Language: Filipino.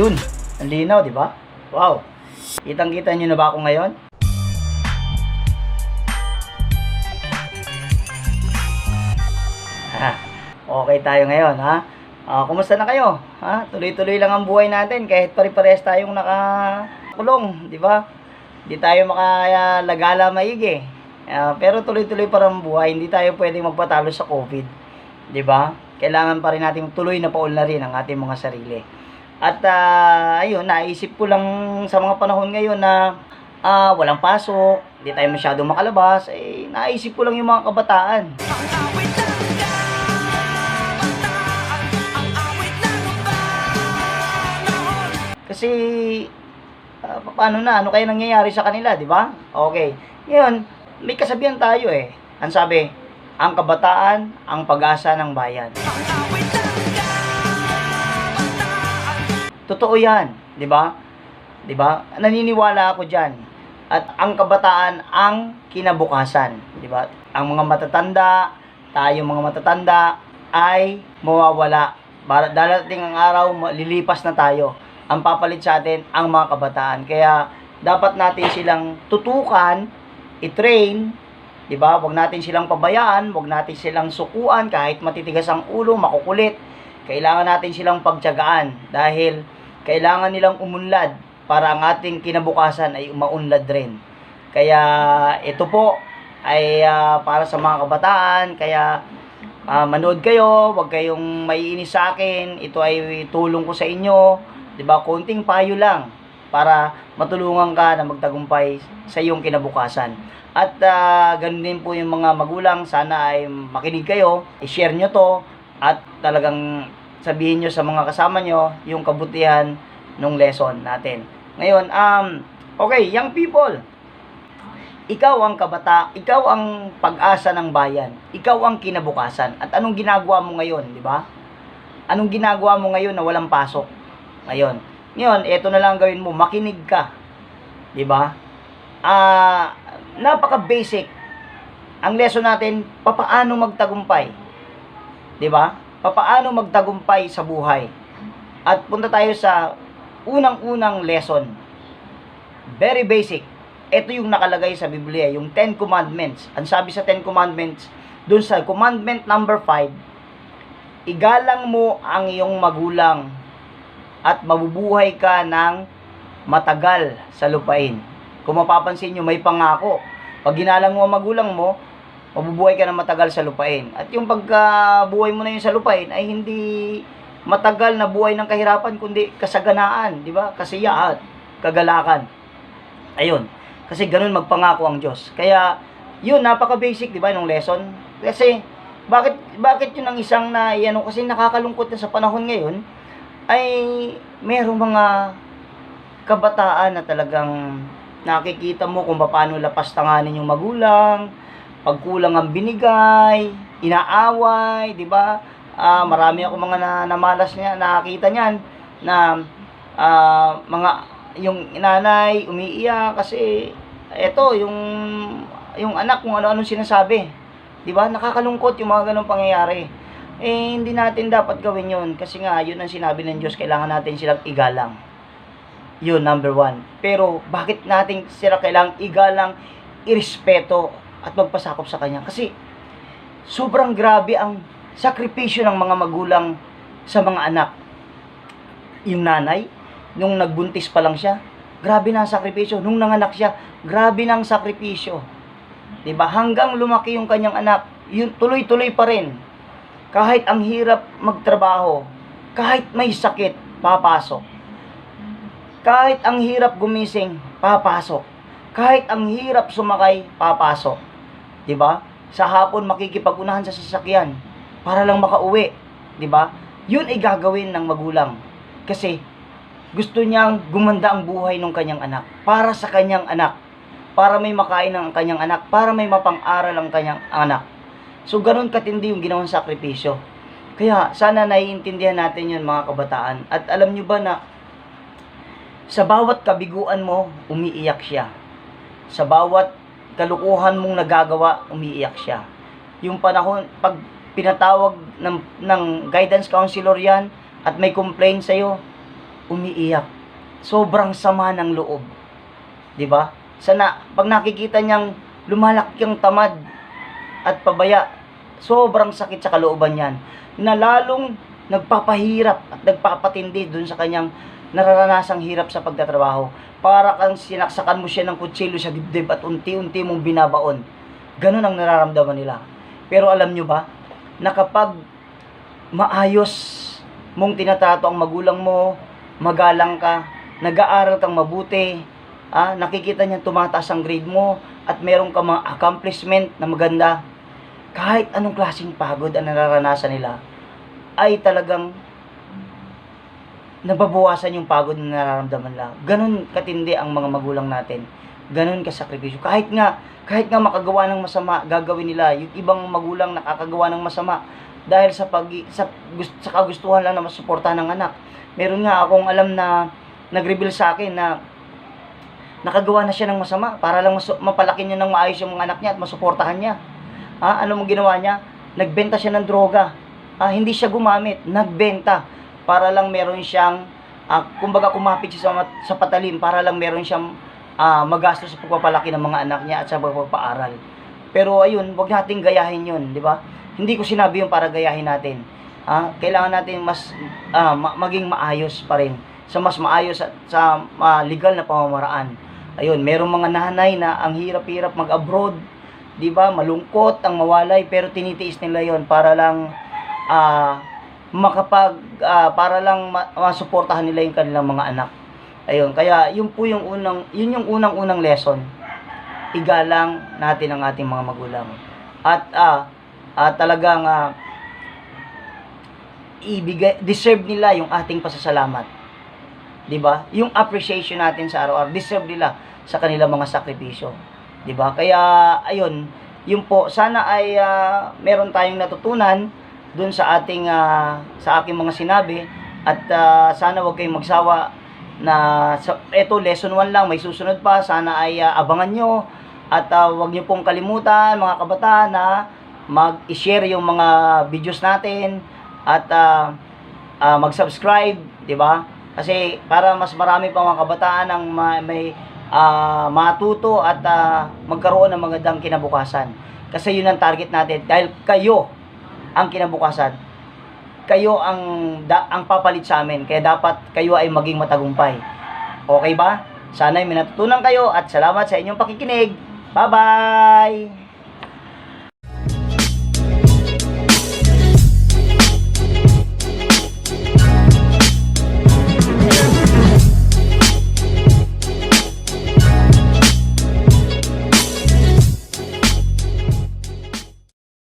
Yun, ang linaw, di ba? Wow. Kitang-kita nyo na ba ako ngayon? Okay tayo ngayon, ha? Ah, kumusta na kayo? Ha? Tuloy-tuloy lang ang buhay natin kahit pare-pares tayong nakakulong, di ba? Hindi tayo makalagala maigi. Ah, pero tuloy-tuloy pa rin buhay, hindi tayo pwedeng magpatalo sa COVID. Di ba? Kailangan pa rin natin tuloy na paunlarin ang ating mga sarili. At ah, ayun, naisip ko lang sa mga panahon ngayon na ah, walang pasok, hindi tayo masyado makalabas, eh, naisip ko lang yung mga kabataan. Kasi, ah, paano na, ano kaya nangyayari sa kanila, di ba? Okay. Ngayon, may kasabihan tayo eh. Ang sabi, ang kabataan, ang pag-asa ng bayan. Totoo yan, di ba? Di ba? Naniniwala ako diyan. At ang kabataan ang kinabukasan, di ba? Ang mga matatanda, tayo mga matatanda ay mawawala. Para darating ang araw, lilipas na tayo. Ang papalit sa atin ang mga kabataan. Kaya dapat natin silang tutukan, i-train, 'di ba? Huwag natin silang pabayaan, huwag natin silang sukuan kahit matitigas ang ulo, makukulit. Kailangan natin silang pagtiyagaan dahil kailangan nilang umunlad para ang ating kinabukasan ay umaunlad rin. Kaya ito po ay ah, para sa mga kabataan, kaya ah, manood kayo, huwag kayong maiinis sa akin. Ito ay tulong ko sa inyo, 'di ba? Konting payo lang para matulungan ka na magtagumpay sa iyong kinabukasan. At ah, ganun din po yung mga magulang, sana ay makinig kayo, i-share nyo to at talagang sabihin nyo sa mga kasama nyo yung kabutihan nung lesson natin. Ngayon, um, okay, young people, ikaw ang kabata, ikaw ang pag-asa ng bayan, ikaw ang kinabukasan. At anong ginagawa mo ngayon, di ba? Anong ginagawa mo ngayon na walang pasok? Ngayon, ngayon, eto na lang ang gawin mo, makinig ka. Di ba? Ah, napaka-basic. Ang lesson natin, papaano magtagumpay. Di ba? Papaano magtagumpay sa buhay. At punta tayo sa unang-unang lesson. Very basic. Ito yung nakalagay sa Biblia, yung Ten Commandments. Ang sabi sa Ten Commandments, dun sa commandment number 5, igalang mo ang iyong magulang at mabubuhay ka ng matagal sa lupain. Kung mapapansin nyo, may pangako. Pag ginalang mo ang magulang mo, mabubuhay ka ng matagal sa lupain. At yung pagkabuhay mo na yun sa lupain ay hindi matagal na buhay ng kahirapan, kundi kasaganaan, di ba? Kasiyahan, kagalakan. Ayun. Kasi ganun magpangako ang Diyos. Kaya, yun, napaka-basic, di ba, nung lesson. Kasi, bakit, bakit yun ang isang na, ano, kasi nakakalungkot na sa panahon ngayon, ay merong mga kabataan na talagang nakikita mo kung paano lapas tanganin yung magulang, pagkulang ang binigay, inaaway, di ba? Ah, marami ako mga na, namalas niya, nakakita niyan na ah, mga yung nanay umiiyak kasi eto yung yung anak kung ano-ano sinasabi. 'Di ba? Nakakalungkot yung mga ganong pangyayari. Eh hindi natin dapat gawin 'yon kasi nga yun ang sinabi ng Diyos, kailangan natin silang igalang. Yun number one. Pero bakit natin sila kailangang igalang, irespeto at magpasakop sa kanya? Kasi sobrang grabe ang sakripisyo ng mga magulang sa mga anak. Yung nanay, nung nagbuntis pa lang siya, grabe na ang sakripisyo. Nung nanganak siya, grabe na ang sakripisyo. ba? Hanggang lumaki yung kanyang anak, yun tuloy-tuloy pa rin. Kahit ang hirap magtrabaho, kahit may sakit, papasok. Kahit ang hirap gumising, papasok. Kahit ang hirap sumakay, papasok. 'Di ba? Sa hapon makikipag-unahan sa sasakyan para lang makauwi, 'di ba? 'Yun ay gagawin ng magulang. Kasi gusto niyang gumanda ang buhay ng kanyang anak para sa kanyang anak para may makain ng kanyang anak para may mapang-aral ang kanyang anak so ganun katindi yung ginawang sakripisyo kaya sana naiintindihan natin yun mga kabataan at alam nyo ba na sa bawat kabiguan mo umiiyak siya sa bawat kalukuhan mong nagagawa umiiyak siya yung panahon pag pinatawag ng, ng guidance counselor yan at may complaint sa'yo umiiyak. Sobrang sama ng loob. ba? Sana pag nakikita niyang lumalaki ang tamad at pabaya, sobrang sakit sa kalooban niyan na lalong nagpapahirap at nagpapatindi dun sa kanyang nararanasang hirap sa pagtatrabaho. Para kang sinaksakan mo siya ng kutsilyo sa dibdib at unti-unti mong binabaon. Ganun ang nararamdaman nila. Pero alam nyo ba, na kapag maayos mong tinatrato ang magulang mo, magalang ka, nag-aaral kang mabuti, ah, nakikita niya tumataas ang grade mo, at meron ka mga accomplishment na maganda, kahit anong klaseng pagod ang nararanasan nila, ay talagang nababawasan yung pagod na nararamdaman nila. Ganun katindi ang mga magulang natin. Ganun kasakripisyo. Kahit nga, kahit nga makagawa ng masama, gagawin nila. Yung ibang magulang nakakagawa ng masama dahil sa pag sa, sa kagustuhan lang na masuportahan ng anak. Meron nga akong alam na nag-reveal sa akin na nakagawa na siya ng masama para lang masu- mapalaki niya ng maayos yung mga anak niya at masuportahan niya. Ah, ano mong ginawa niya? Nagbenta siya ng droga. Ah, hindi siya gumamit, nagbenta para lang meron siyang ah, kumbaga kumapit siya sa, sa patalim para lang meron siyang ah, magastos sa pagpapalaki ng mga anak niya at sa pagpapaaral. Pero ayun, wag nating gayahin 'yun, di ba? Hindi ko sinabi yung para gayahin natin. Ah, kailangan natin mas ah, ma- maging maayos pa rin sa mas maayos at sa ah, legal na pamamaraan. Ayun, merong mga nanay na ang hirap-hirap mag-abroad, 'di ba? Malungkot ang mawalay pero tinitiis nila 'yon para lang ah makapag ah, para lang ma- masuportahan nila yung kanilang mga anak. Ayun, kaya yun po yung unang yun yung unang-unang lesson. Igalang natin ang ating mga magulang. At ah ah, talagang ah, ibigay deserve nila yung ating pasasalamat. 'Di ba? Yung appreciation natin sa araw-araw, deserve nila sa kanilang mga sakripisyo. 'Di ba? Kaya ayun, yun po sana ay ah, meron tayong natutunan dun sa ating ah, sa aking mga sinabi. At ah, sana wag kayong magsawa na sa, eto lesson 1 lang may susunod pa. Sana ay ah, abangan nyo. At ah, wag nyo pong kalimutan mga kabataan na mag-share yung mga videos natin. At ah, ah, mag-subscribe di ba? Kasi para mas marami pa mga kabataan ang ma- may ah, matuto at ah, magkaroon ng magandang kinabukasan. Kasi yun ang target natin. Dahil kayo ang kinabukasan. Kayo ang da, ang papalit sa amin. Kaya dapat kayo ay maging matagumpay. Okay ba? Sana ay may natutunan kayo at salamat sa inyong pakikinig. Bye-bye!